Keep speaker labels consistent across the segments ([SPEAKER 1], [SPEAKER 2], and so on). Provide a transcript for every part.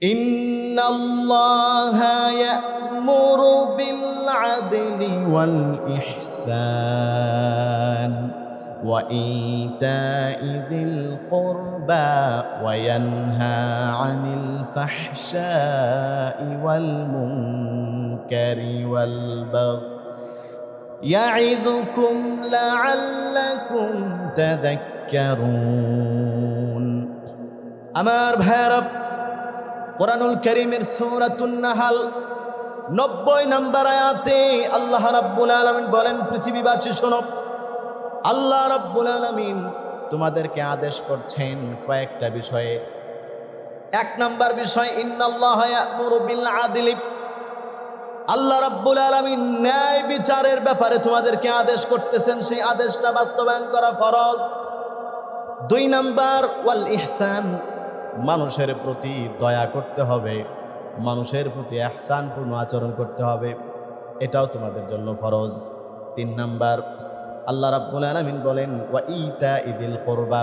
[SPEAKER 1] إن الله يأمر بالعدل والإحسان وإيتاء ذي القربى وينهى عن الفحشاء والمنكر والبغي يعظكم لعلكم تذكرون. أمار رب কোরআনুল করিমের সূরাতুন নাহাল, নব্বই নম্বর আয়াতে আল্লাহ রাব্বুল আলামিন বলেন, পৃথিবীবাসী শোনো, আল্লাহ রাব্বুল আলামিন তোমাদেরকে আদেশ করছেন কয়েকটা বিষয়ে। এক নাম্বার বিষয়, ইন্নাল্লাহ ইয়ামুরু বিল আদলি। আল্লাহ রাব্বুল আলামিন ন্যায় বিচারের ব্যাপারে তোমাদেরকে আদেশ করতেছেন, সেই আদেশটা বাস্তবায়ন করা ফরজ। দুই নাম্বার, ওয়াল ইহসান মানুষের প্রতি দয়া করতে হবে, মানুষের প্রতি এহসানপূর্ণ আচরণ করতে হবে, এটাও তোমাদের জন্য ফরজ। তিন নাম্বার, আল্লাহ রাব্বুল আলামিন বলেন, ওয়া ইতা ইদিল কোরবা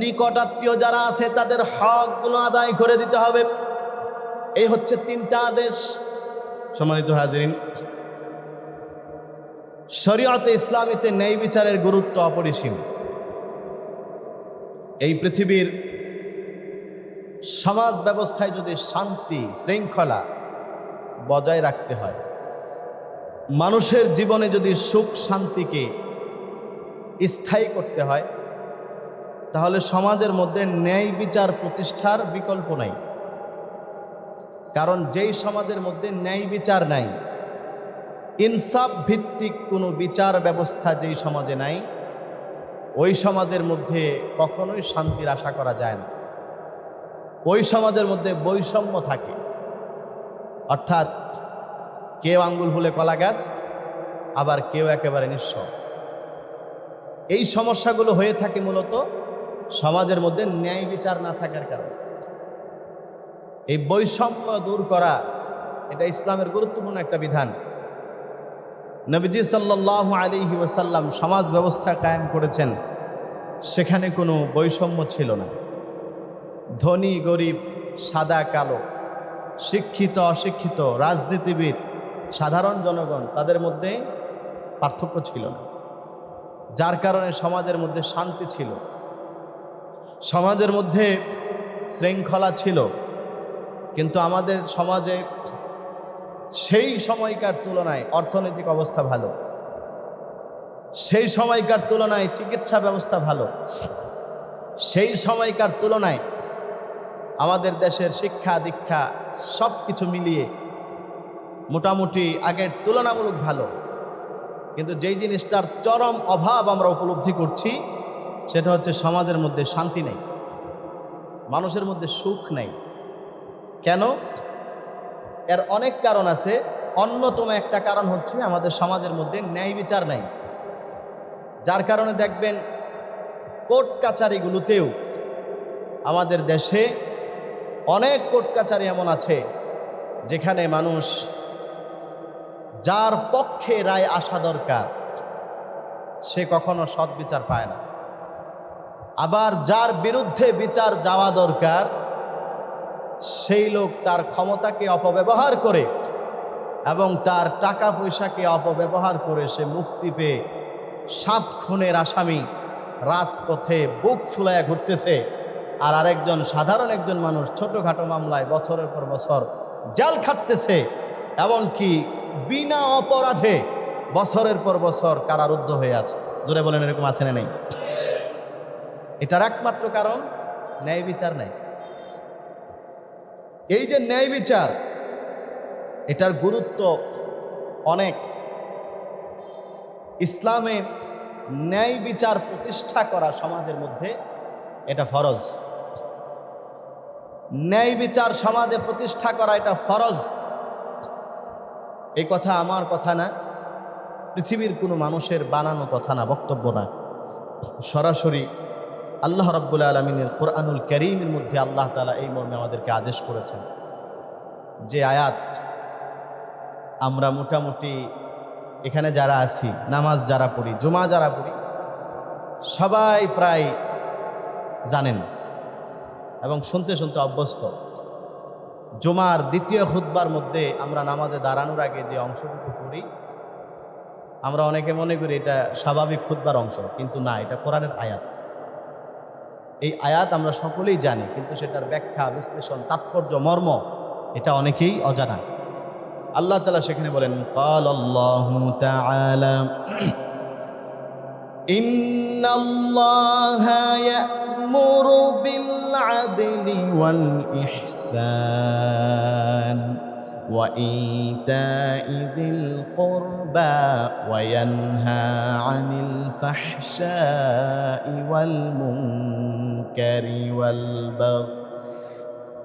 [SPEAKER 1] নিকটাত্মীয় যারা আছে তাদের হকগুলো আদায় করে দিতে হবে। এই হচ্ছে তিনটা আদেশ। সম্মানিত হাজিরিন, শরীয়তে ইসলামীতে ন্যায় বিচারের গুরুত্ব অপরিসীম। এই পৃথিবীর সমাজ ব্যবস্থায় যদি শান্তি, শৃঙ্খলা বজায় রাখতে হয়, মানুষের জীবনে যদি সুখ শান্তিকে স্থায়ী করতে হয়, তাহলে সমাজের মধ্যে ন্যায় বিচার প্রতিষ্ঠার বিকল্প নাই। কারণ যেই সমাজের মধ্যে ন্যায় বিচার নাই, ইনসাফ ভিত্তিক কোনো বিচার ব্যবস্থা যেই সমাজে নাই, ওই সমাজের মধ্যে কখনোই শান্তির আশা করা যায় না। ওই সমাজের মধ্যে বৈষম্য থাকে। অর্থাৎ কেউ আঙ্গুল ফুলে কলা গাছ, আবার কেউ একেবারে নিঃস্ব। এই সমস্যাগুলো হয়ে থাকে মূলত সমাজের মধ্যে ন্যায় বিচার না থাকার কারণে। এই বৈষম্য দূর করা, এটা ইসলামের গুরুত্বপূর্ণ একটা বিধান। নবীজি সাল্লাহ আলিহি ওসাল্লাম সমাজ ব্যবস্থা কায়েম করেছেন, সেখানে কোনো বৈষম্য ছিল না। ধনী, গরিব, সাদা, কালো, শিক্ষিত, অশিক্ষিত, রাজনীতিবিদ, সাধারণ জনগণ, তাদের মধ্যে পার্থক্য ছিল না। যার কারণে সমাজের মধ্যে শান্তি ছিল। সমাজের মধ্যে শৃঙ্খলা ছিল। কিন্তু আমাদের সমাজে সেই সময়কার তুলনায় অর্থনৈতিক অবস্থা ভালো। সেই সময়কার তুলনায় চিকিৎসা ব্যবস্থা ভালো। সেই সময়কার তুলনায় আমাদের দেশের শিক্ষা, দীক্ষা সব কিছু মিলিয়ে মোটামুটি আগের তুলনামূলক ভালো। কিন্তু যেই জিনিসটার চরম অভাব আমরা উপলব্ধি করছি, সেটা হচ্ছে সমাজের মধ্যে শান্তি নেই। মানুষের মধ্যে সুখ নেই। কেন? এর অনেক কারণ আছে। অন্যতম একটা কারণ হচ্ছে আমাদের সমাজের মধ্যে ন্যায় বিচার নাই। যার কারণে দেখবেন কোর্ট কাচারিগুলোতেও আমাদের দেশে অনেক কোর্ট কাচারি এমন আছে যেখানে মানুষ যার পক্ষে রায় আসা দরকার, সে কখনো সৎ বিচার পায় না। আবার যার বিরুদ্ধে বিচার যাওয়া দরকার, সেই লোক তার ক্ষমতাকে অপব্যবহার করে এবং তার টাকা পয়সাকে অপব্যবহার করে সে মুক্তি পেয়ে সাত খুনের আসামি রাজপথে বুক ফুলায় ঘুরতেছে। আর আরেকজন সাধারণ একজন মানুষ ছোটোখাটো মামলায় বছরের পর বছর জাল খাটতেছে, এমনকি বিনা অপরাধে বছরের পর বছর কারারুদ্ধ হয়ে আছে। জোরে বলেন, এরকম আছে না নেই? এটার একমাত্র কারণ ন্যায় বিচার নেই। এই যে ন্যায় বিচার, এটার গুরুত্ব অনেক। ইসলামে ন্যায় বিচার প্রতিষ্ঠা করা সমাজের মধ্যে এটা ফরজ। ন্যায় বিচার সমাজে প্রতিষ্ঠা করা এটা ফরজ। এই কথা আমার কথা না, পৃথিবীর কোনো মানুষের বানানো কথা না, বক্তব্য না। সরাসরি আল্লাহ রব্বুল আলমিনের কোরআনুল করিমের মধ্যে আল্লাহ তালা এই মর্মে আমাদেরকে আদেশ করেছেন যে, আয়াত, আমরা মোটামুটি এখানে যারা আছি, নামাজ যারা পড়ি, জুমা যারা পড়ি, সবাই প্রায় জানেন। এবং শুনতে শুনতে অভ্যস্ত। জুমার দ্বিতীয় খুদ্বার মধ্যে আমরা নামাজে দাঁড়ানোর আগে যে অংশটুকু করি আমরা অনেকে মনে করি এটা স্বাভাবিক খুদ্বার অংশ, কিন্তু না, এটা কোরআনের আয়াত। এই আয়াত আমরা সকলেই জানি, কিন্তু সেটার ব্যাখ্যা, বিশ্লেষণ, তাৎপর্য, মর্ম, এটা অনেকেই অজানা। আল্লাহ তালা সেখানে বলেন কাল إن الله يأمر بالعدل والإحسان وإيتاء ذي القربى وينهى عن الفحشاء والمنكر والبغي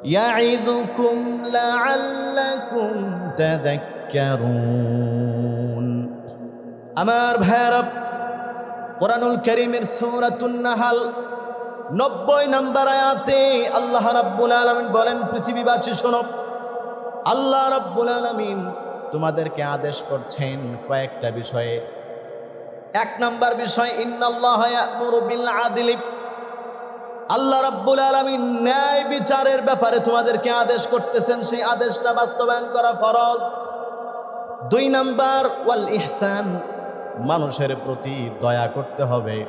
[SPEAKER 1] يعظكم لعلكم تذكرون. أمار بهرب কোরআনুল করিমের সৌরাতুন নাহাল, নব্বই নম্বর আয়াতে আল্লাহ রাব্বুল আলামিন বলেন, পৃথিবীবাসী শোনো, আল্লাহ রাব্বুল আলামিন তোমাদেরকে আদেশ করছেন কয়েকটা বিষয়ে। এক নাম্বার বিষয়, ইন্নাল্লাহ ইয়ামুরু বিল আদলি। আল্লাহ রাব্বুল আলামিন ন্যায় বিচারের ব্যাপারে তোমাদেরকে আদেশ করতেছেন, সেই আদেশটা বাস্তবায়ন করা ফরজ। দুই নাম্বার, ওয়াল ইহসান মানুষের প্রতি দয়া করতে হবে,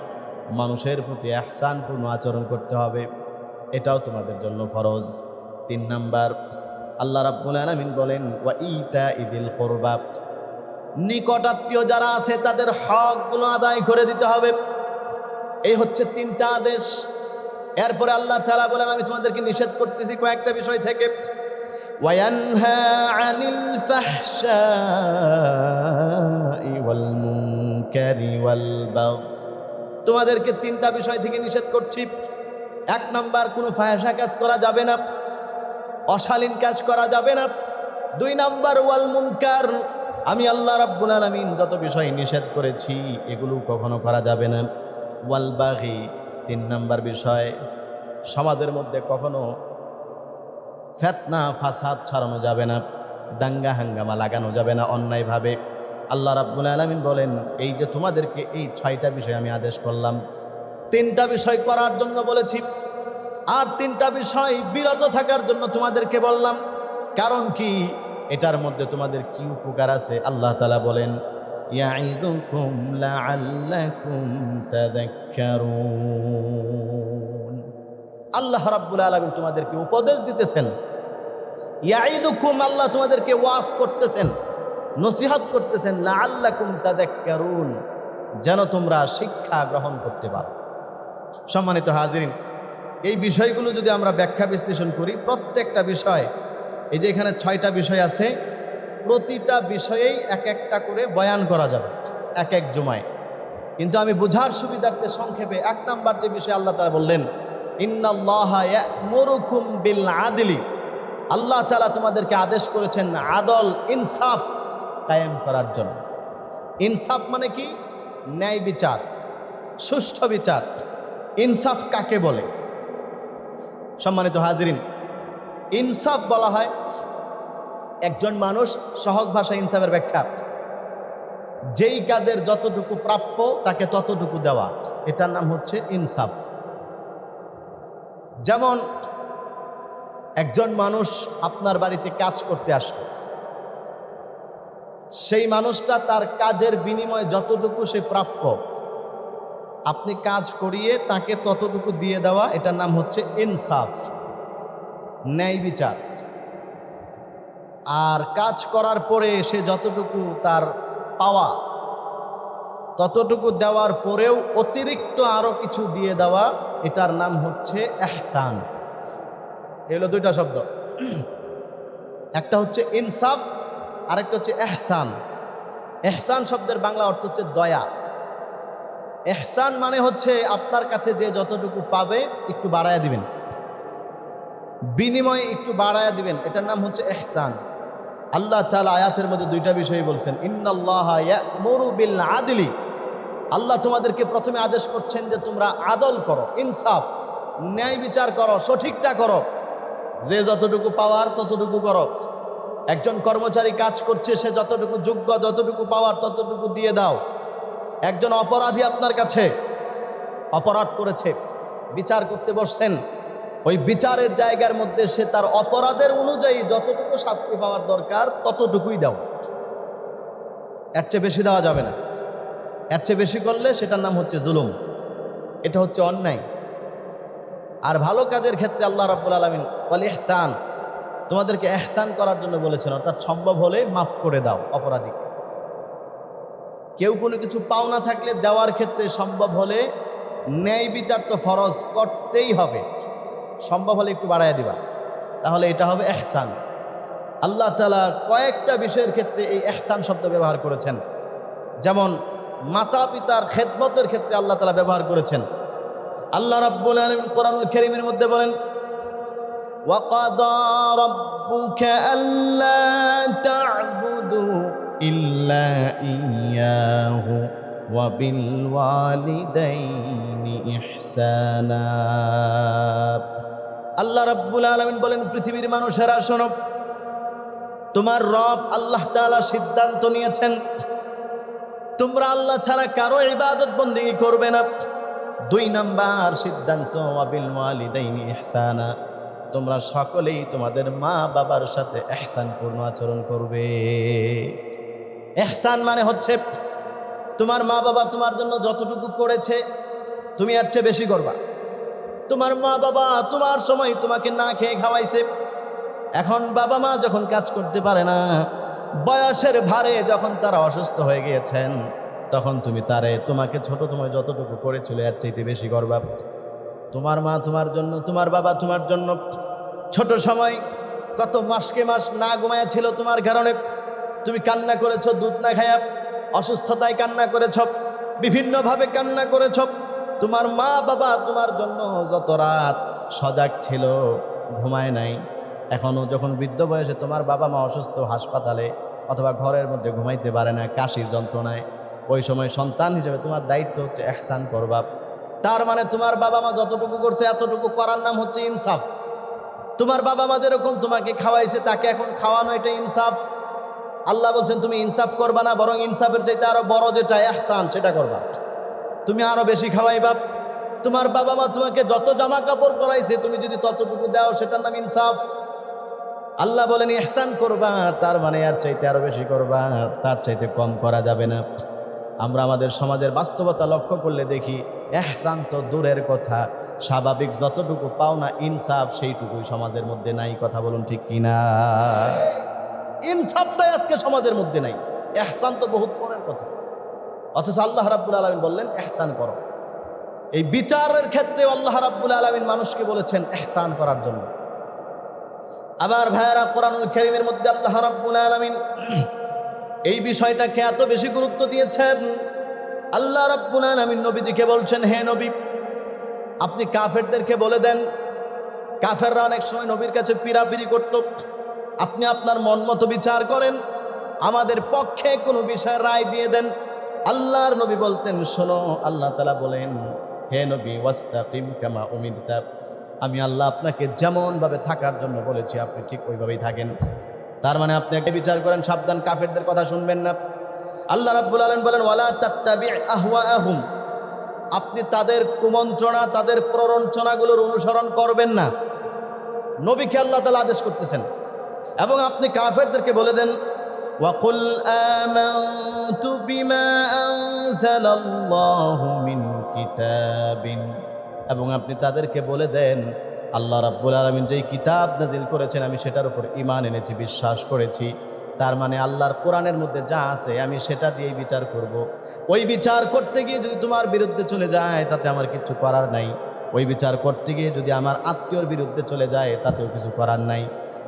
[SPEAKER 1] মানুষের প্রতি এহসানপূর্ণ আচরণ করতে হবে। এটাও তোমাদের জন্য ফরজ। তিন নাম্বার, আল্লাহ রাব্বুল আলামিন বলেন, ওয়া ইতা ইদিল কোরবা নিকটাত্মীয় যারা আছে, তাদের হকগুলো আদায় করে দিতে হবে। এই হচ্ছে তিনটা আদেশ। এরপরে আল্লাহ তাআলা বলেন, আমি তোমাদেরকে নিষেধ করতেছি কয়েকটা বিষয় থেকে। وينهى عن الفحشاء والمنكر والبغي তোমাদেরকে তিনটা বিষয় থেকে নিষেধ করছি এক নাম্বার কোনো ফায়াসা কাজ করা যাবে না অশালীন কাজ করা যাবে না দুই নাম্বার ওয়াল মুনকার আমি আল্লাহ রাব্বুল আলামিন যত বিষয় নিষেধ করেছি এগুলো কখনো করা যাবে না ওয়াল বাগি তিন নাম্বার বিষয় সমাজের মধ্যে কখনো ফেতনা, ফাসাদ ছড়ানো যাবে না, দাঙ্গা হাঙ্গামা লাগানো যাবে না অন্যায়ভাবে। আল্লাহ রাব্বুল আলামিন বলেন, এই যে তোমাদেরকে এই ছয়টা বিষয় আমি আদেশ করলাম। তিনটা বিষয় করার জন্য বলেছি। আর তিনটা বিষয় বিরত থাকার জন্য তোমাদেরকে বললাম। কারণ কি? এটার মধ্যে তোমাদের কি উপকার আছে? আল্লাহ তালা বলেন ইয়াইযুকুম লাআল্লাকুম তাযাক্কারুন আল্লাহ রাব্বুল আলামিন তোমাদেরকে উপদেশ দিতেছেন। ইয়াইদুকুম আল্লাহ তোমাদেরকে ওয়াজ করতেছেন, নসিহত করতেছেন, লাআল্লাকুম তাদাক্কারুন যেন তোমরা শিক্ষা গ্রহণ করতে পারো। সম্মানিত হাজিরিন, এই বিষয়গুলো যদি আমরা ব্যাখ্যা বিশ্লেষণ করি, প্রত্যেকটা বিষয়, এই যে এখানে ছয়টা বিষয় আছে, প্রতিটা বিষয়েই এক একটা করে বয়ান করা যাবে, এক এক জুমায়। কিন্তু আমি বোঝার সুবিধার্থে সংক্ষেপে এক নাম্বার যে বিষয় আল্লাহ তারা বললেন বিল আদিলি আল্লাহ তালা তোমাদেরকে আদেশ করেছেন আদল, ইনসাফ কায়েম করার জন্য। ইনসাফ মানে কি? ন্যায় বিচার, সুষ্ঠু বিচার। ইনসাফ কাকে বলে? সম্মানিত হাজিরিন, ইনসাফ বলা হয় একজন মানুষ সহজ ভাষা ইনসাফের ব্যাখ্যা। যেই কাজের যতটুকু প্রাপ্য তাকে ততটুকু দেওয়া। এটার নাম হচ্ছে ইনসাফ। যেমন একজন মানুষ আপনার বাড়িতে কাজ করতে আসলো সেই মানুষটা তার কাজের বিনিময়ে যতটুকু সে প্রাপ্য, আপনি কাজ করিয়ে তাকে ততটুকু দিয়ে দেওয়া, এটার নাম হচ্ছে ইনসাফ, ন্যায় বিচার। আর কাজ করার পরে সে যতটুকু তার পাওয়া ততটুকু দেওয়ার পরেও অতিরিক্ত আরও কিছু দিয়ে দেওয়া, এটার নাম হচ্ছে এহসান এগুলো দুইটা শব্দ। একটা হচ্ছে ইনসাফ, আরেকটা হচ্ছে এহসান এহসান শব্দের বাংলা অর্থ হচ্ছে দয়া। এহসান মানে হচ্ছে আপনার কাছে যে যতটুকু পাবে একটু বাড়ায়া দিবেন। বিনিময়ে একটু বাড়ায়া দিবেন, এটার নাম হচ্ছে এহসান আল্লাহ তালা আয়াতের মধ্যে দুইটা বিষয় বলছেন, ইন্নাল্লাহ ইয়ামুরু বিল আদলি। আল্লাহ তোমাদেরকে প্রথমে আদেশ করছেন যে তোমরা আদল করো, ইনসাফ, ন্যায় বিচার করো, সঠিকটা করো। যে যতটুকু পাওয়ার ততটুকু করো। একজন কর্মচারী কাজ করছে, সে যতটুকু যোগ্য, যতটুকু পাওয়ার ততটুকু দিয়ে দাও। একজন অপরাধী আপনার কাছে অপরাধ করেছে, বিচার করতে বসছেন। ওই বিচারের জায়গার মধ্যে সে তার অপরাধের অনুযায়ী যতটুকু শাস্তি পাওয়ার দরকার ততটুকুই দাও। এর চেয়ে বেশি দেওয়া যাবে না। এর চেয়ে বেশি করলে সেটার নাম হচ্ছে জুলুম। এটা হচ্ছে অন্যায়। আর ভালো কাজের ক্ষেত্রে আল্লাহ রাব্বুল আলমিন বলে এহসান তোমাদেরকে এহসান করার জন্য বলেছেন, অর্থাৎ সম্ভব হলে মাফ করে দাও অপরাধী। কেউ কোনো কিছু পাওনা থাকলে দেওয়ার ক্ষেত্রে সম্ভব হলে ন্যায় বিচার তো ফরজ করতেই হবে। সম্ভব হলে একটু বাড়াইয়া দিবা। তাহলে এটা হবে এহসান আল্লাহ তালা কয়েকটা বিষয়ের ক্ষেত্রে এই এহসান শব্দ ব্যবহার করেছেন। যেমন মাতা পিতার খেদমতের ক্ষেত্রে আল্লাহ তালা ব্যবহার করেছেন আল্লাহ রাব্বুল আলামিন কোরআনুল কারীমের মধ্যে বলেন وقضى ربك ألا تعبدوا إلا إياه وبالوالدين إحسانا আল্লাহ রাব্বুল আলামিন বলেন পৃথিবীর মানুষেরা শোনো তোমার রব আল্লাহ তাআলা সিদ্ধান্ত নিয়েছেন তোমরা আল্লাহ ছাড়া কারও ইবাদত বন্দিগি করবে না। দুই নাম্বার সিদ্ধান্ত তোমরা সকলেই তোমাদের মা বাবার সাথে এহসানপূর্ণ আচরণ করবে। এহসান মানে হচ্ছে, তোমার মা বাবা তোমার জন্য যতটুকু করেছে, তুমি এর চেয়ে বেশি করবা। তোমার মা বাবা তোমার সময় তোমাকে না খেয়ে খাওয়াইছে। এখন বাবা মা যখন কাজ করতে পারে না বয়সের ভারে যখন তারা অসুস্থ হয়ে গিয়েছেন, তখন তুমি তারে, তোমাকে ছোট তোমায় যতটুকু করেছিল, এর চাইতে বেশি করবা তোমার মা তোমার জন্য, তোমার বাবা তোমার জন্য ছোট সময়, কত মাসকে মাস না ঘুমায়া ছিল তোমার কারণে। তুমি কান্না করেছ, দুধ না খায়া অসুস্থতায় কান্না করেছ, বিভিন্নভাবে কান্না করেছ। তোমার মা বাবা তোমার জন্য যত রাত সজাগ ছিল, ঘুমায় নাই। এখনও যখন বৃদ্ধ বয়সে তোমার বাবা মা অসুস্থ হাসপাতালে অথবা ঘরের মধ্যে ঘুমাইতে পারে না, কাশির যন্ত্রণায়, ওই সময় সন্তান হিসেবে তোমার দায়িত্ব হচ্ছে এহসান করবা। তার মানে তোমার বাবা মা যতটুকু করছে, এতটুকু করার নাম হচ্ছে ইনসাফ। তোমার বাবা মা যেরকম তোমাকে খাওয়াইছে, তাকে এখন খাওয়ানো এটা ইনসাফ। আল্লাহ বলছেন, তুমি ইনসাফ করবা না, বরং ইনসাফের চাইতে আরও বড় যেটা এহসান, সেটা করবা। তুমি আরও বেশি খাওয়াইবা। তোমার বাবা মা তোমাকে যত জামা কাপড় পরাইছে, তুমি যদি ততটুকু দাও, সেটার নাম ইনসাফ। আল্লাহ বলেন এহসান করবা, তার মানে আর চাইতে আরও বেশি করবা, তার চাইতে কম করা যাবে না। আমরা আমাদের সমাজের বাস্তবতা লক্ষ্য করলে দেখি এহসান তো দূরের কথা। স্বাভাবিক যতটুকু পাওনা ইনসাফ সেইটুকুই সমাজের মধ্যে নাই, কথা বলুন ঠিক কিনা? ইনসাফটাই আজকে সমাজের মধ্যে নাই। এহসান তো বহুত পরের কথা। অথচ আল্লাহ রাব্বুল আলমিন বললেন এহসান করো। এই বিচারের ক্ষেত্রে আল্লাহ রাব্বুল আলমিন মানুষকে বলেছেন এহসান করার জন্য। আবার ভাইয়ারা, কোরআনুল করিমের মধ্যে আল্লাহ রাব্বুল আলমিন এই বিষয়টাকে এত বেশি গুরুত্ব দিয়েছেন। আল্লাহ রাব্বুল আলামিন নবীজিকে বলছেন, হে নবী, আপনি কাফেরদেরকে বলে দেন, কাফেররা অনেক সময় নবীর কাছে পিরাপিরি করত। আপনি আপনার মন মতো বিচার করেন, আমাদের পক্ষে কোনো বিষয় রায় দিয়ে দেন। আল্লাহর নবী বলতেন, শোনো, আল্লাহ তালা বলেন, হে নবী, ওয়াস্তাকিম কামা উমিরতা। আমি আল্লাহ আপনাকে যেমনভাবে থাকার জন্য বলেছি আপনি ঠিক ওইভাবেই থাকেন তার মানে আপনি একটা বিচার করেন সাবধান কাফেরদের কথা শুনবেন না আল্লাহ রাব্বুল আলম বলেন ওয়ালা তাত্তাবি আহওয়া আহুম আপনি তাদের কুমন্ত্রণা তাদের প্ররঞ্চনাগুলোর অনুসরণ করবেন না নবীকে আল্লাহ তালা আদেশ করতেছেন এবং আপনি কাফেরদেরকে বলে দেন وقل آمنت بما أنزل الله من كتاب এবং আপনি তাদেরকে বলে দেন, আল্লাহ রাব্বুল আলমিন যেই কিতাব নাজিল করেছেন, আমি সেটার উপর ইমান এনেছি, বিশ্বাস করেছি। তার মানে আল্লাহর কোরআনের মধ্যে যা আছে, আমি সেটা দিয়েই বিচার করব। ওই বিচার করতে গিয়ে যদি তোমার বিরুদ্ধে চলে যায়, তাতে আমার কিছু করার নাই। ওই বিচার করতে গিয়ে যদি আমার আত্মীয়র বিরুদ্ধে চলে যায়, তাতেও কিছু করার নাই।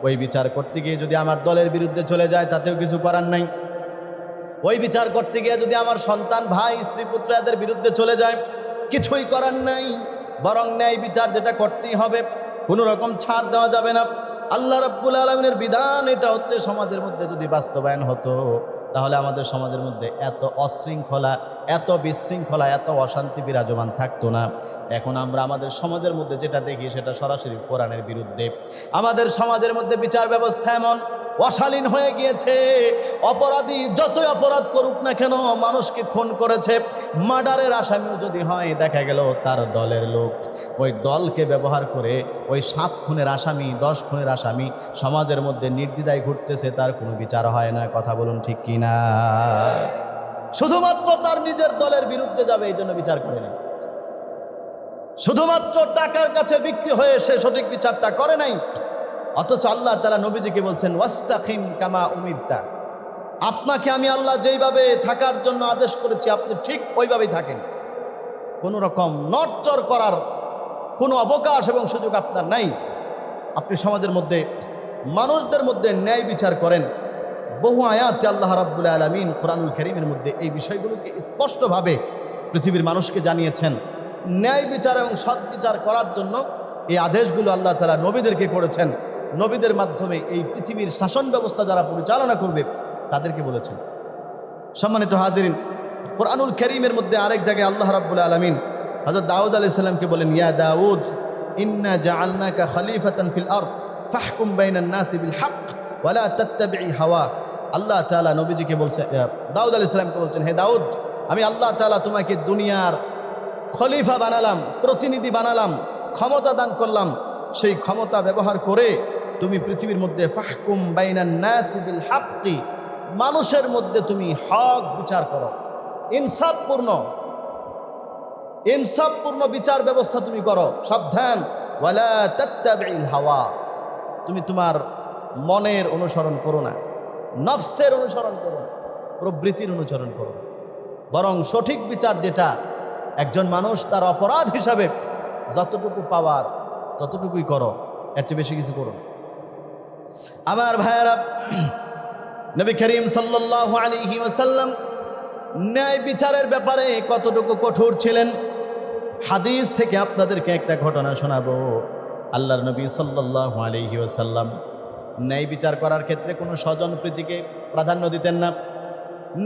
[SPEAKER 1] ওই বিচার করতে গিয়ে যদি আমার দলের বিরুদ্ধে চলে যায়, তাতেও কিছু করার নাই। ওই বিচার করতে গিয়ে যদি আমার সন্তান, ভাই, স্ত্রী, পুত্র এদের বিরুদ্ধে চলে যায়, কিছুই করার নাই। বরং ন্যায় বিচার যেটা করতেই হবে, কোনো রকম ছাড় দেওয়া যাবে না। আল্লাহ রাব্বুল আলমিনের বিধান এটা হচ্ছে সমাজের মধ্যে যদি বাস্তবায়ন হতো, তাহলে আমাদের সমাজের মধ্যে এত অশৃঙ্খলা, এত বিশৃঙ্খলা, এত অশান্তি বিরাজমান থাকতো না। এখন আমরা আমাদের সমাজের মধ্যে যেটা দেখি, সেটা সরাসরি কোরআনের বিরুদ্ধে। আমাদের সমাজের মধ্যে বিচার ব্যবস্থা এমন অশালীন হয়ে গিয়েছে। অপরাধী যতই অপরাধ করুক না কেন, মানুষকে খুন করেছে। মার্ডারের আসামিও যদি হয়, দেখা গেল তার দলের লোক। ওই দলকে ব্যবহার করে ওই সাত খুনের আসামি, দশ খুনের আসামি সমাজের মধ্যে নির্দ্বিধায় ঘুরতেছে, তার কোনো বিচার হয় না। কথা বলুন ঠিক কি না শুধুমাত্র তার নিজের দলের বিরুদ্ধে যাবে, এই জন্য বিচার করে না শুধুমাত্র টাকার কাছে বিক্রি হয়ে সে সঠিক বিচারটা করে নাই অথচ আল্লাহ তারা নবীজিকে বলছেন, ওয়াস্তাকিম কামা উমিরতা। আপনাকে আমি আল্লাহ যেইভাবে থাকার জন্য আদেশ করেছি, আপনি ঠিক ওইভাবেই থাকেন। কোনো রকম নটচর করার কোনো অবকাশ এবং সুযোগ আপনার নাই। আপনি সমাজের মধ্যে, মানুষদের মধ্যে ন্যায় বিচার করেন। বহু আয়াতে আল্লাহ রাব্বুল আলমিন কোরআনুল করিমের মধ্যে এই বিষয়গুলোকে স্পষ্টভাবে পৃথিবীর মানুষকে জানিয়েছেন। ন্যায় বিচার এবং সৎ বিচার করার জন্য এই আদেশগুলো আল্লাহ তালা নবীদেরকে করেছেন। নবীদের মাধ্যমে এই পৃথিবীর শাসন ব্যবস্থা যারা পরিচালনা করবে, তাদেরকে বলেছেন। সম্মানিত হাদিরিন কোরআনুল করিমের মধ্যে আরেক জায়গায় আল্লাহ রাব্বুল আলমিন হজরত দাউদ আলি সাল্লামকে বলেন, ইয়া দাউদ, ইন্না জাআলনাকা খলিফাতান ফিল আরদ, ফাহকুম বাইনান নাসি বিল হক, ওয়ালা তাত্তাবিই হাওয়া। আল্লাহ তাআলা নবীজিকে বলছে দাউদ আলাইহিস সালামকে বলছেন, হে দাউদ, আমি আল্লাহ তাআলা তোমাকে দুনিয়ার খলিফা বানালাম, প্রতিনিধি বানালাম, ক্ষমতা দান করলাম। সেই ক্ষমতা ব্যবহার করে তুমি পৃথিবীর মধ্যে ফাহকুম বাইনান নাসি বিল হাক্কি। মানুষের মধ্যে তুমি হক বিচার করো। ইনসাফপূর্ণ। ইনসাফপূর্ণ বিচার ব্যবস্থা তুমি করো। সাবধান। ওয়ালা তাত্তাবিল হাওয়া। তুমি তোমার মনের অনুসরণ করো না। নফসের অনুসরণ করো না। প্রবৃত্তির অনুসরণ করো না। বরং সঠিক বিচার যেটা, একজন মানুষ তার অপরাধ হিসাবে যতটুকু পাওয়ার ততটুকুই করো। এর চেয়ে বেশি কিছু করো না। আমার ভাইয়ারা, নবী করিম সাল্লাল্লাহু আলাইহি ওয়াসাল্লাম ন্যায় বিচারের ব্যাপারে কতটুকু কঠোর ছিলেন, হাদিস থেকে আপনাদেরকে একটা ঘটনা শোনাবো। আল্লাহর নবী সাল্লাল্লাহু আলাইহি ওয়াসাল্লাম ন্যায় বিচার করার ক্ষেত্রে কোনো স্বজন প্রীতিকে প্রাধান্য দিতেন না।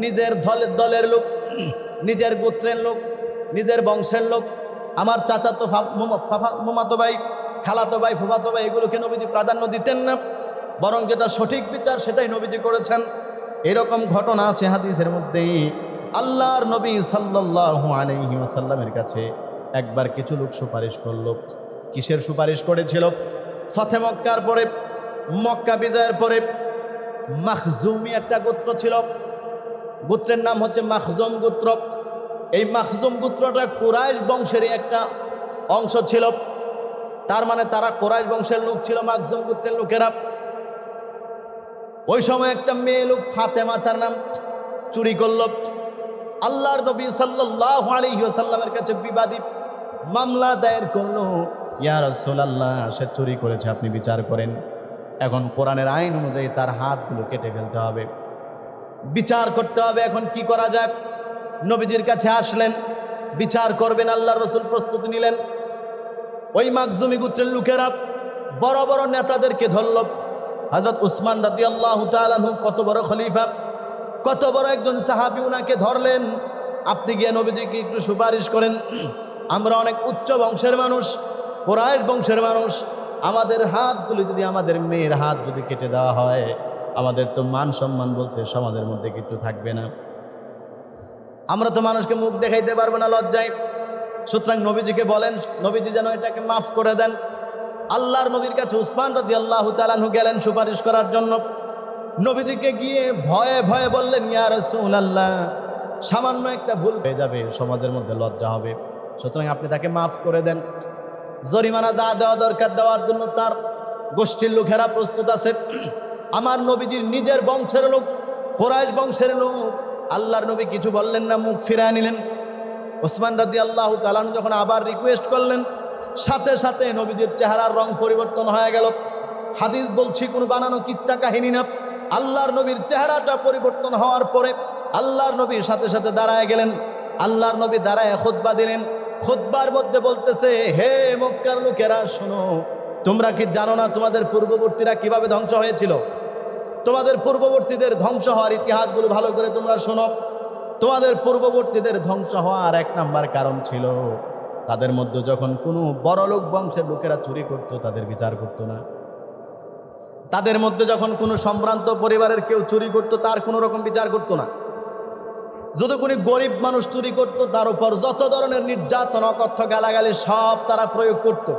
[SPEAKER 1] নিজের দলের দলের লোক, নিজের গোত্রের লোক, নিজের বংশের লোক, আমার চাচাতো মোমাতো ভাই, খালাতো ভাই, ফুফাতো ভাই, এগুলোকে নবীজি প্রাধান্য দিতেন না। বরং যেটা সঠিক বিচার সেটাই নবীজি করেছেন। এরকম ঘটনা আছে হাদিসের মধ্যেই। আল্লাহর নবী সাল্লাল্লাহু আলাইহি ওয়াসাল্লামের কাছে একবার কিছু লোক সুপারিশ করল। কিসের সুপারিশ করেছিল? ফতে মক্কার পরে, মক্কা বিজয়ের পরে মাখজুমি একটা গোত্র ছিল। গোত্রের নাম হচ্ছে মাখজুম গোত্র। এই মাখজুম গোত্রটা কুরাইশ বংশেরই একটা অংশ ছিল। তার মানে তারা কোরাইশ বংশের লোক ছিল, মাখজুম গোত্রের লোকেরা। ওই সময় একটা মেয়ে লোক ফাতেমা, তার নাম চুরি করল। আল্লাহর নবী সাল্লাল্লাহু আলাইহি ওয়াসাল্লামের কাছে বিবাদী মামলা দায়ের করল। ইয়া রাসূলুল্লাহ, সে চুরি করেছে, আপনি বিচার করেন। এখন কোরআনের আইন অনুযায়ী তার হাতগুলো কেটে ফেলতে হবে। বিচার করতে হবে, এখন কি করা যায়? নবীজির কাছে আসলেন, বিচার করবেন, আল্লাহর রসুল প্রস্তুতি নিলেন। ওই মাকজুমি গোত্রের লোকেরা বড় বড় নেতাদেরকে ধরল। হজরত উসমান রাদি আল্লাহ তালু কত বড় খলিফা, কত বড় একজন সাহাবি উনাকে ধরলেন। আপনি গিয়ে নবীজিকে একটু সুপারিশ করেন। আমরা অনেক উচ্চ বংশের মানুষ কোরআশ বংশের মানুষ। আমাদের হাতগুলি যদি আমাদের মেয়ের হাত যদি কেটে দেওয়া হয়, আমাদের তো মান সম্মান বলতে সমাজের মধ্যে কিছু থাকবে না। আমরা তো মানুষকে মুখ দেখাইতে পারব না লজ্জায়। সুতরাং নবীজিকে বলেন, নবীজি যেন এটাকে মাফ করে দেন। আল্লাহর নবীর কাছে উসমান রাদি আল্লাহ তালানহু গেলেন সুপারিশ করার জন্য। নবীজিকে গিয়ে ভয়ে ভয়ে বললেন, ইয়া রসুল আল্লাহ সামান্য একটা ভুল হয়ে যাবে, সমাজের মধ্যে লজ্জা হবে। সুতরাং আপনি তাকে মাফ করে দেন। জরিমানা যা দেওয়া দরকার দেওয়ার জন্য তার গোষ্ঠীর লোকেরা প্রস্তুত আছে। আমার নবীজির নিজের বংশের লোক কোরআশ বংশের লোক। আল্লাহর নবী কিছু বললেন না, মুখ ফিরায় নিলেন। ওসমান রাদি আল্লাহ তালান যখন আবার রিকোয়েস্ট করলেন সাথে সাথে নবীদের চেহারার রং পরিবর্তন হয়ে গেল। হাদিস বলছি, কোনো বানানো কিচ্ছা কাহিনী না। আল্লাহর নবীর চেহারাটা পরিবর্তন হওয়ার পরে আল্লাহর নবীর সাথে সাথে দাঁড়ায় গেলেন। আল্লাহর নবী দাঁড়ায় খোদবা দিলেন। খোদবার মধ্যে বলতেছে, হে মক্কার লোকেরা, শোনো, তোমরা কি জানো না তোমাদের পূর্ববর্তীরা কীভাবে ধ্বংস হয়েছিল? তোমাদের পূর্ববর্তীদের ধ্বংস হওয়ার ইতিহাসগুলো ভালো করে তোমরা শোনো। তোমাদের পূর্ববর্তীদের ধ্বংস হওয়ার এক নাম্বার কারণ ছিল। তাদের মধ্যে যখন কোনো বড়লোক বংশের লোকেরা চুরি করত, তাদের বিচার করতো না। তাদের মধ্যে যখন কোনো সম্ভ্রান্ত পরিবারের কেউ চুরি করত, তার কোনো রকম বিচার করতো না। যদি কোনো গরিব মানুষ চুরি করত, তার উপর যত ধরনের নির্যাতন, অকথ্য গালাগালি সব তারা প্রয়োগ করত।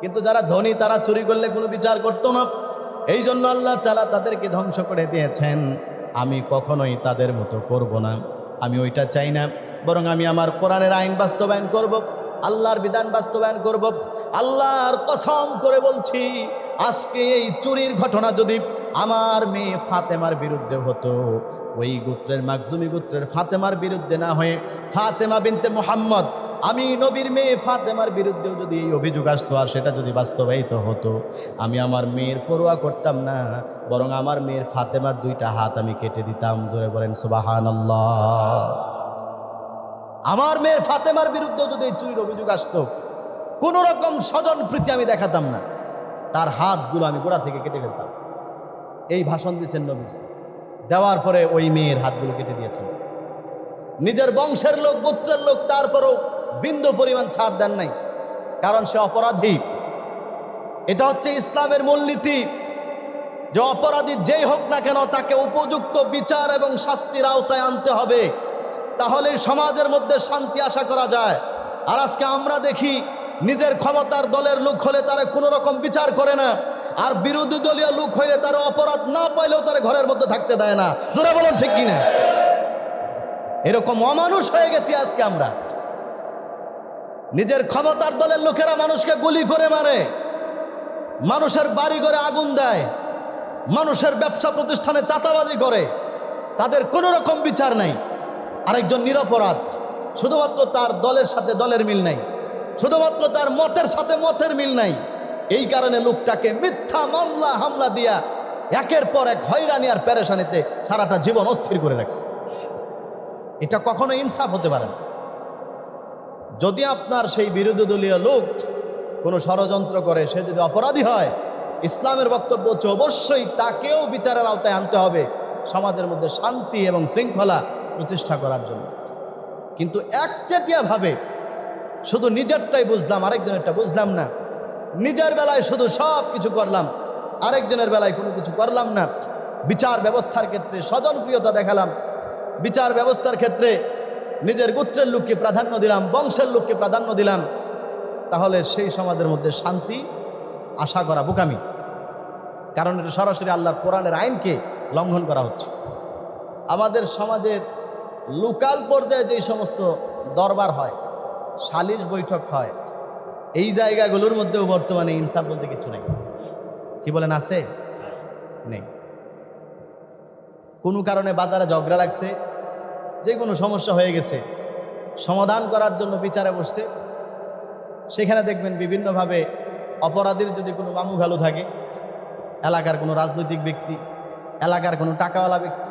[SPEAKER 1] কিন্তু যারা ধনী, তারা চুরি করলে কোনো বিচার করতো না। এই জন্য আল্লাহ তালা তাদেরকে ধ্বংস করে দিয়েছেন। আমি কখনোই তাদের মতো করব না। আমি ওইটা চাই না। বরং আমি আমার কোরআনের আইন বাস্তবায়ন করব, আল্লাহর বিধান বাস্তবায়ন করব, আল্লাহর কসম করে বলছি, আজকে এই চুরির ঘটনা যদি আমার মেয়ে ফাতেমার বিরুদ্ধে হতো, ওই গোত্রের মাকজুমি গোত্রের ফাতেমার বিরুদ্ধে না হয়ে ফাতেমা বিনতে মোহাম্মদ আমি নবীর মেয়ে ফাতেমার বিরুদ্ধেও যদি এই অভিযোগ আসতো, আর সেটা যদি বাস্তবায়িত হতো, আমি আমার মেয়ের পড়ুয়া করতাম না, বরং আমার মেয়ের ফাতেমার দুইটা হাত আমি কেটে দিতাম। জোরে বলেন সুবাহান আমার মেয়ের ফাতেমার বিরুদ্ধেও যদি এই চুরির অভিযোগ আসতো, কোনো রকম স্বজন প্রীতি আমি দেখাতাম না। তার হাতগুলো আমি গোড়া থেকে কেটে ফেলতাম। এই ভাষণ দিয়েছেন নবীজি। দেওয়ার পরে ওই মেয়ের হাতগুলো কেটে দিয়েছেন। নিজের বংশের লোক, গোত্রের লোক, তারপরও বিন্দু পরিমাণ ছাড় দেন নাই। কারণ সে অপরাধী। এটা হচ্ছে ইসলামের মূলনীতি। যে অপরাধী যেই হোক না কেন তাকে উপযুক্ত বিচার এবং শাস্তির আওতায় আনতে হবে। তাহলে সমাজের মধ্যে শান্তি আশা করা যায়। আর আজকে আমরা দেখি, নিজের ক্ষমতার দলের লোক হলে তারা কোনো রকম বিচার করে না। আর বিরোধী দলীয় লোক হইলে তারা অপরাধ না পাইলেও তারা ঘরের মধ্যে থাকতে দেয় না। জোরে বলুন ঠিক কিনা? এরকম অমানুষ হয়ে গেছি আজকে আমরা। নিজের ক্ষমতার দলের লোকেরা মানুষকে গুলি করে মারে। মানুষের বাড়ি করে আগুন দেয়। মানুষের ব্যবসা প্রতিষ্ঠানে চাতাবাজি করে। তাদের কোনো রকম বিচার নাই। আরেকজন নিরপরাধ। শুধুমাত্র তার দলের সাথে দলের মিল নাই। শুধুমাত্র তার মতের সাথে মতের মিল নাই। এই কারণে লোকটাকে মিথ্যা মামলা, হামলা দিয়া একের পর এক হয়রানি আর প্যারেশানিতে সারাটা জীবন অস্থির করে রাখছে। এটা কখনো ইনসাফ হতে পারে না। যদি আপনার সেই বিরোধী দলীয় লোক কোনো ষড়যন্ত্র করে, সে যদি অপরাধী হয়, ইসলামের বক্তব্য হচ্ছে অবশ্যই তাকেও বিচারের আওতায় আনতে হবে সমাজের মধ্যে শান্তি এবং শৃঙ্খলা প্রতিষ্ঠা করার জন্য। কিন্তু একচেটিয়াভাবে শুধু নিজেরটাই বুঝলাম, আরেকজনেরটা বুঝলাম না। নিজের বেলায় শুধু সব কিছু করলাম, আরেকজনের বেলায় কোনো কিছু করলাম না। বিচার ব্যবস্থার ক্ষেত্রে স্বজনপ্রিয়তা দেখালাম। বিচার ব্যবস্থার ক্ষেত্রে নিজের গোত্রের লোককে প্রাধান্য দিলাম, বংশের লোককে প্রাধান্য দিলাম, তাহলে সেই সমাজের মধ্যে শান্তি, আশা করা বোকামি। কারণ এটা সরাসরি আল্লাহর কোরআনের আইনকে লঙ্ঘন করা হচ্ছে। আমাদের সমাজের লোকাল পর্যায়ে যেই সমস্ত দরবার হয়, সালিশ বৈঠক হয়, এই জায়গাগুলোর মধ্যেও বর্তমানে ইনসাফ বলতে কিছু নেই। কি বলেন, আছে? নেই। কোনো কারণে বাজারে ঝগড়া লাগছে যে কোনো সমস্যা হয়ে গেছে, সমাধান করার জন্য বিচারে বসছে। সেখানে দেখবেন বিভিন্নভাবে অপরাধীর যদি কোনো মামু ভালো থাকে, এলাকার কোনো রাজনৈতিক ব্যক্তি, এলাকার কোনো টাকাওয়ালা ব্যক্তি,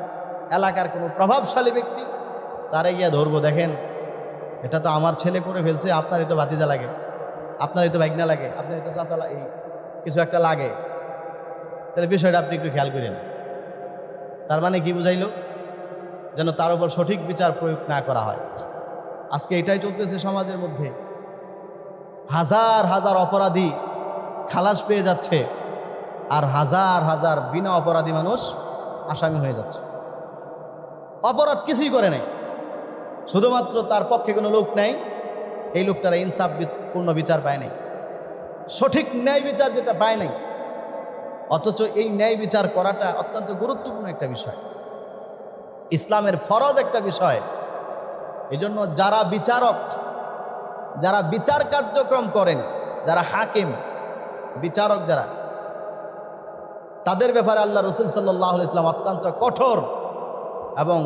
[SPEAKER 1] এলাকার কোনো প্রভাবশালী ব্যক্তি, তারে গিয়া ধরবো, দেখেন, এটা তো আমার ছেলে করে ফেলছে, আপনারই তো ভাতিজা লাগে, আপনারই তো ভাগনা লাগে, আপনারই তো চাচা এই কিছু একটা লাগে। তাহলে বিষয়টা আপনি একটু খেয়াল করেন। তার মানে কি বুঝাইলো? যেন তার উপর সঠিক বিচার প্রয়োগ না করা হয়। আজকে এটাই চলতেছে সমাজের মধ্যে। হাজার হাজার অপরাধী খালাস পেয়ে যাচ্ছে আর হাজার হাজার বিনা অপরাধী মানুষ আসামি হয়ে যাচ্ছে। অপরাধ কিছুই করে নাই। শুধুমাত্র তার পক্ষে কোনো লোক নাই, এই লোকটারা ইনসাফ পূর্ণ বিচার পায় নাই। সঠিক ন্যায় বিচার যেটা পায় নাই। অথচ এই ন্যায় বিচার করাটা অত্যন্ত গুরুত্বপূর্ণ একটা বিষয়। ইসলামের ফরজ একটা বিষয়। এজন্য যারা বিচারক, যারা বিচার কার্যক্রম করেন, যারা হাকিম, বিচারক যারা, তাদের ব্যাপারে আল্লাহ রসুল সাল্লাহ ইসলাম অত্যন্ত কঠোর এবং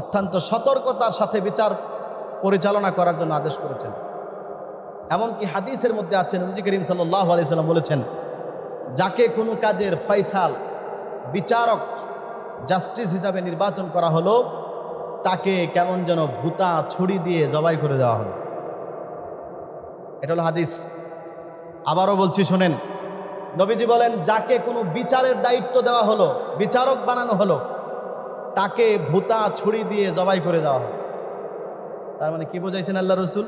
[SPEAKER 1] অত্যন্ত সতর্কতার সাথে বিচার পরিচালনা করার জন্য আদেশ করেছেন। এমনকি হাদিসের মধ্যে আছেন নবী করিম সাল্লাহ আলাইসাল্লাম বলেছেন, যাকে কোনো কাজের ফয়সাল, বিচারক জাস্টিস হিসাবে নির্বাচন করা হলো, তাকে কেমন যেন ভূতা ছুরি দিয়ে জবাই করে দেওয়া হলো। এটা হলো হাদিস। আবারও বলছি, শোনেন, নবীজি বলেন, যাকে কোনো বিচারের দায়িত্ব দেওয়া হলো, বিচারক বানানো হলো, তাকে ভূতা ছুরি দিয়ে জবাই করে দেওয়া হলো। তার মানে কি বোঝাইছেন আল্লাহ রসুল?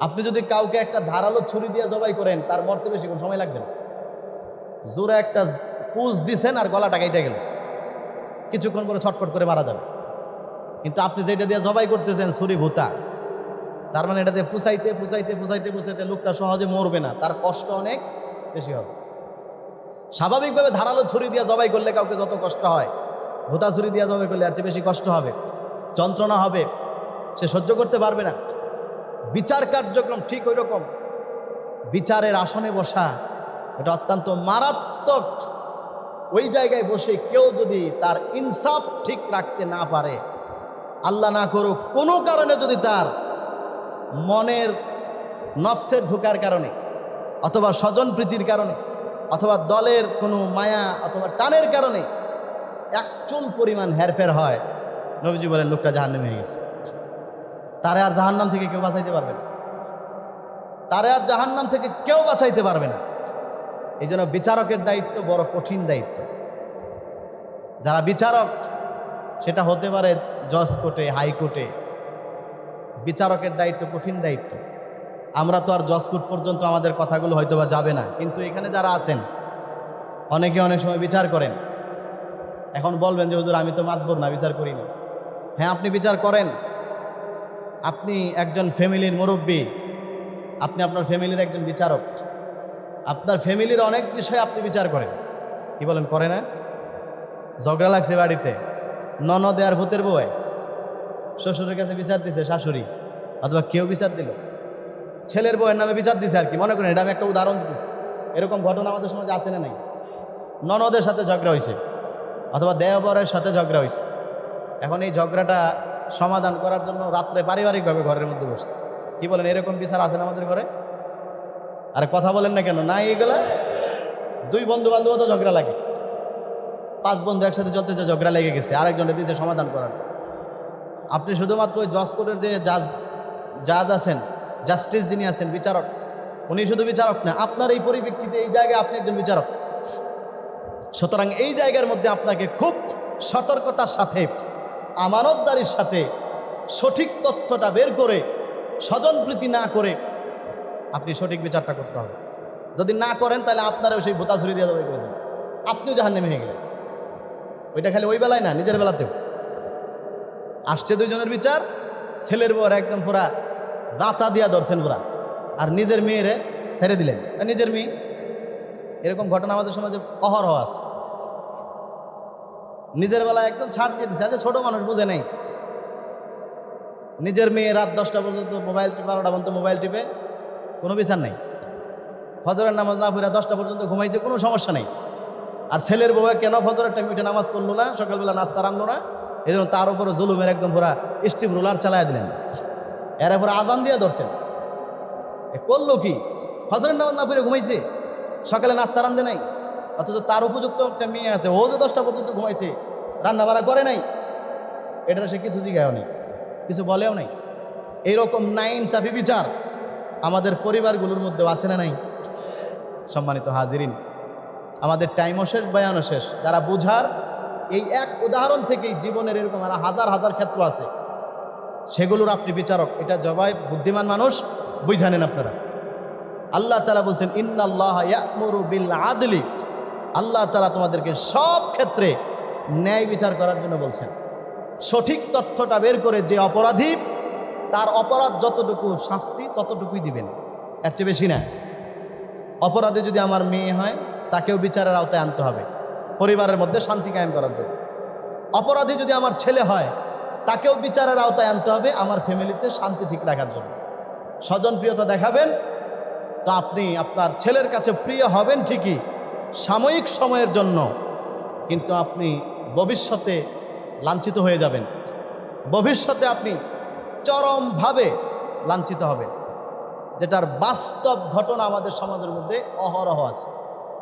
[SPEAKER 1] আপনি যদি কাউকে একটা ধারালো ছুরি দিয়ে জবাই করেন, তার মরতে বেশি কোনো সময় লাগবে না। জোরে একটা পুজ দিছেন আর গলাটা কেটে গেল। কিছুক্ষণ পরে ছটফট করে মারা যাবে। কিন্তু আপনি যেটা দিয়ে জবাই করতেছেন ছুরি ভূতা, তার মানে এটা দিয়ে ফুসাইতে ফুসাইতে ফুসাইতে ফুসাইতে লোকটা সহজে মরবে না, তার কষ্ট অনেক বেশি হবে। স্বাভাবিকভাবে ধারালো ছুরি দিয়ে জবাই করলে কাউকে যত কষ্ট হয়, ভূতা ছুরি দিয়ে জবাই করলে আর চেয়ে বেশি কষ্ট হবে, যন্ত্রণা হবে, সে সহ্য করতে পারবে না। বিচার কার্যক্রম ঠিক ওই রকম। বিচারের আসনে বসা, এটা অত্যন্ত মারাত্মক ওই জায়গায় বসে কেউ যদি তার ইনসাফ ঠিক রাখতে না পারে, আল্লাহ না করুক, কোনো কারণে যদি তার মনের নফসের ধোকার কারণে, অথবা স্বজন প্রীতির কারণে, অথবা দলের কোনো মায়া অথবা টানের কারণে এক চুল পরিমাণ হেরফের হয়, নবীজি বলেন, লোকটা জাহান্নামে হয়ে গেছে। তারে আর জাহান্নাম থেকে কেউ বাঁচাইতে পারবে না। তারে আর জাহান্নাম থেকে কেউ বাঁচাইতে পারবে না। এই জন্য বিচারকের দায়িত্ব বড় কঠিন দায়িত্ব। যারা বিচারক, সেটা হতে পারে জজ কোর্টে হাইকোর্টে বিচারকের দায়িত্ব কঠিন দায়িত্ব। আমরা তো আর জজ কোর্ট পর্যন্ত আমাদের কথাগুলো হয়তো বা যাবে না। কিন্তু এখানে যারা আছেন, অনেকে অনেক সময় বিচার করেন। এখন বলবেন যে, হুজুর, আমি তো মাতবর না, বিচার করি না। হ্যাঁ আপনি বিচার করেন। আপনি একজন ফ্যামিলির মুরব্বী, আপনি আপনার ফ্যামিলির একজন বিচারক। আপনার ফ্যামিলির অনেক বিষয় আপনি বিচার করেন। কি বলেন, করে না? ঝগড়া লাগছে বাড়িতে। ননদে আর ভূতের বউয়ে শ্বশুরের কাছে বিচার দিছে, শাশুড়ি। অথবা কেউ বিচার দিল। ছেলের বউয়ের নামে বিচার দিছে আর কি, মনে করেন, এটা আমি একটা উদাহরণ দিতেছি। এরকম ঘটনা আমাদের সমাজে আছে না নাই? ননদের সাথে ঝগড়া হয়েছে অথবা দেহবরের সাথে ঝগড়া হয়েছে এখন এই ঝগড়াটা সমাধান করার জন্য রাত্রে পারিবারিকভাবে ঘরের মধ্যে বসছে। কি বলেন, এরকম বিচার আছে না আমাদের ঘরে? আরে কথা বলেন না কেন? না এইগুলা দুই বন্ধু বান্ধব তো ঝগড়া লাগে। পাঁচ বন্ধু একসাথে চলতে যে ঝগড়া লেগে গেছে, আরেকজনের দিয়েছে সমাধান করার। আপনি শুধুমাত্র ওই জজ কোর্টের যে জাজ জাজ আছেন, জাস্টিস যিনি আছেন, বিচারক, উনি শুধু বিচারক না, আপনার এই পরিপ্রেক্ষিতে এই জায়গায় আপনি একজন বিচারক। সুতরাং এই জায়গার মধ্যে আপনাকে খুব সতর্কতার সাথে, আমানতদারির সাথে সঠিক তথ্যটা বের করে স্বজনপ্রীতি না করে আপনি সঠিক বিচারটা করতে হবে। যদি না করেন, তাহলে আপনারও সেই ভোতাছুরি দিয়ে জবাই করে আপনিও জাহান নেমে গেলেন। ওইটা খালি ওই বেলায় না, নিজের বেলাতেও। আসছে দুইজনের বিচার, ছেলের বর একদম পুরা জাতা দিয়া ধরছেন পুরা। আর নিজের মেয়েরে ছেড়ে দিলেন। নিজের মেয়ে, এরকম ঘটনা আমাদের সমাজে অহরহ আছে। নিজের বেলায় একদম ছাড় দিয়ে দিচ্ছে আচ্ছা ছোট মানুষ বুঝে নেই। নিজের মেয়ে রাত দশটা পর্যন্ত মোবাইল বারোটা পর্যন্ত মোবাইল টিপে কোনো বিচার নেই। ফজরের নামাজ না পড়ে দশটা পর্যন্ত ঘুমাইছে, কোনো সমস্যা নেই। আর ছেলের বউ কেন ফজরের টাইম উঠে নামাজ পড়ল না, সকালবেলা নাস্তা রাখল না? এই জন্য তার উপরে জুলুমের একদম পুরা স্টিম রোলার চালায় দিলেন। এর পরে আজান দিয়ে ধরছেন। করল কি? ফজরের নামাজ না পড়ে ঘুমাইছে? সকালে নাস্তা রান্ধে নাই? অথচ তার উপযুক্ত একটা মেয়ে আছে, ও যে দশটা পর্যন্ত ঘুমাইছে রান্না বাড়া করে নাই? এটা সে কিছু জিগায়ও নেই, কিছু বলেও নাই। এইরকম নাইন সাফি বিচার আমাদের পরিবারগুলোর মধ্যেও আছে না নাই? সম্মানিত হাজিরিন, আমাদের টাইমও শেষ, বয়ানও শেষ। যারা বুঝার, এই এক উদাহরণ থেকেই জীবনের এরকম আর হাজার হাজার ক্ষেত্র আছে। সেগুলোর আপনি বিচারক, এটা জবাই বুদ্ধিমান মানুষ, বুঝানেন আপনারা। আল্লাহ তালা বলছেন, ইন্নাল্লাহ বিল আদলি। আল্লাহ তালা তোমাদেরকে সব ক্ষেত্রে ন্যায় বিচার করার জন্য বলছেন। সঠিক তথ্যটা বের করে যে অপরাধী তার অপরাধ যতটুকু শাস্তি ততটুকুই দিবেন। এর চেয়ে বেশি না। অপরাধে যদি আমার মেয়ে হয়, তাকেও বিচারের আওতায় আনতে হবে। পরিবারের মধ্যে শান্তি কায়েম করার জন্য। অপরাধী যদি আমার ছেলে হয়, তাকেও বিচারের আওতায় আনতে হবে আমার ফ্যামিলিতে শান্তি ঠিক রাখার জন্য। স্বজনপ্রিয়তা দেখাবেন, তো আপনি আপনার ছেলের কাছে প্রিয় হবেন ঠিকই, সাময়িক সময়ের জন্য। কিন্তু আপনি ভবিষ্যতে লাঞ্ছিত হয়ে যাবেন। ভবিষ্যতে আপনি চরমভাবে লাঞ্ছিত হবে যেটার বাস্তব ঘটনা আমাদের সমাজের মধ্যে অহরহ আছে।